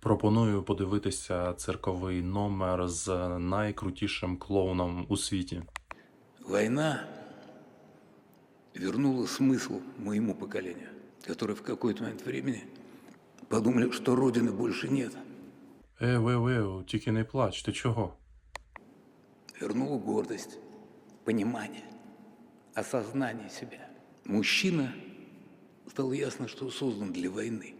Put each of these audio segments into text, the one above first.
Пропоную подивитися цирковий номер з найкрутішим клоуном у світі. Война вернула смысл моему поколению, которое в какой-то момент времени подумали, что Родины больше нет. Е, ви, ви, тільки не плач, ти чого? Вернула гордость, понимание, осознание себя. Мужчина стало ясно, что создан для войны.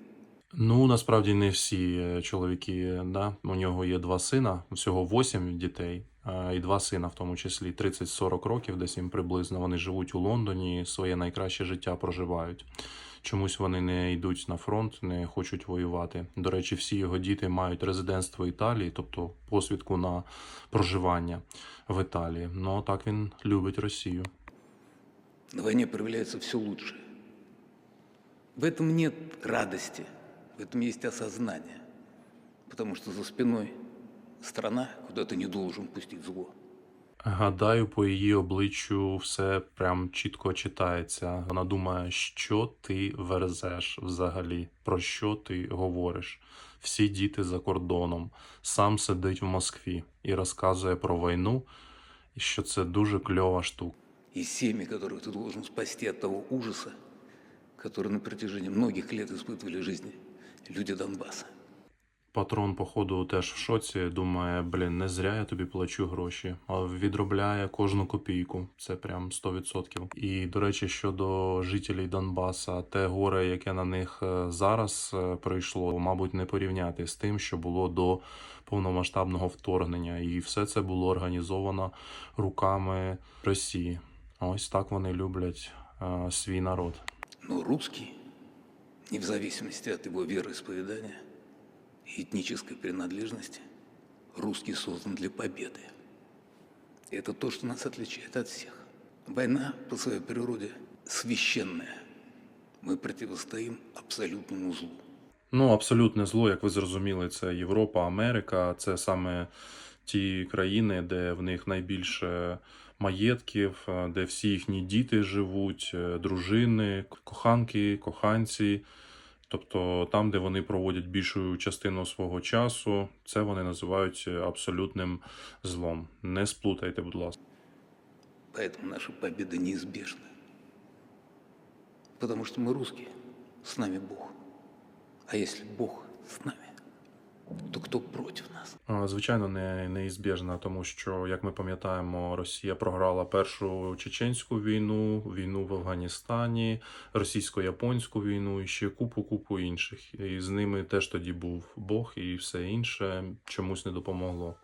Ну, насправді не всі е, чоловіки, да? у нього є два сина, всього восім дітей, е, і два сина, в тому числі 30-40 років, десь їм приблизно. Вони живуть у Лондоні, своє найкраще життя проживають. Чомусь вони не йдуть на фронт, не хочуть воювати. До речі, всі його діти мають резидентство Італії, тобто посвідку на проживання в Італії. Ну так він любить Росію. На войне проявляется все лучшее. В этом нет радости, в этом есть осознание. Потому что за спиной страна, куда ты не должен пустить зло. Гадаю, по її обличчю все прям чітко читається. Вона думає, що ти верзеш взагалі, про що ти говориш. Всі діти за кордоном, сам сидить в Москві і розказує про війну, і що це дуже кльова штука. И семьи, которых ты должен спасти от того ужаса, который на протяжении многих лет испытывали жизни люди Донбасса. Патрон, походу, теж в шоці. Думає, блін, не зря я тобі плачу гроші, а відробляє кожну копійку. Це прям 100%. І до речі, щодо жителів Донбаса, те горе, яке на них е, зараз е, прийшло, мабуть, не порівняти з тим, що було до повномасштабного вторгнення. І все це було організовано руками Росії. Ось так вони люблять е, свій народ. Но русский, не в зависимости от его вероисповедания и этнической принадлежности, русский создан для победы. И это то, что нас отличает от всех. Война по своей природе священная. Мы противостоим абсолютному злу. Ну, абсолютне зло, як ви зрозуміли, це Європа, Америка. Це саме ті країни, де в них найбільше маєтків, е, де всі їхні діти живуть, е, дружини, коханки, коханці. Тобто там, де вони проводять більшу частину свого часу, це вони називають е, абсолютним злом. Не сплутайте, будь ласка. Поэтому наша победа неизбежна. Потому что мы русские, с нами Бог. А если Бог с нами, то хто проти нас? Звичайно, не неізбіжна, тому що, як ми пам'ятаємо, Росія програла першу чеченську війну, війну в Афганістані, російсько-японську війну і ще купу купу інших. І з ними теж тоді був Бог, і все інше чомусь не допомогло.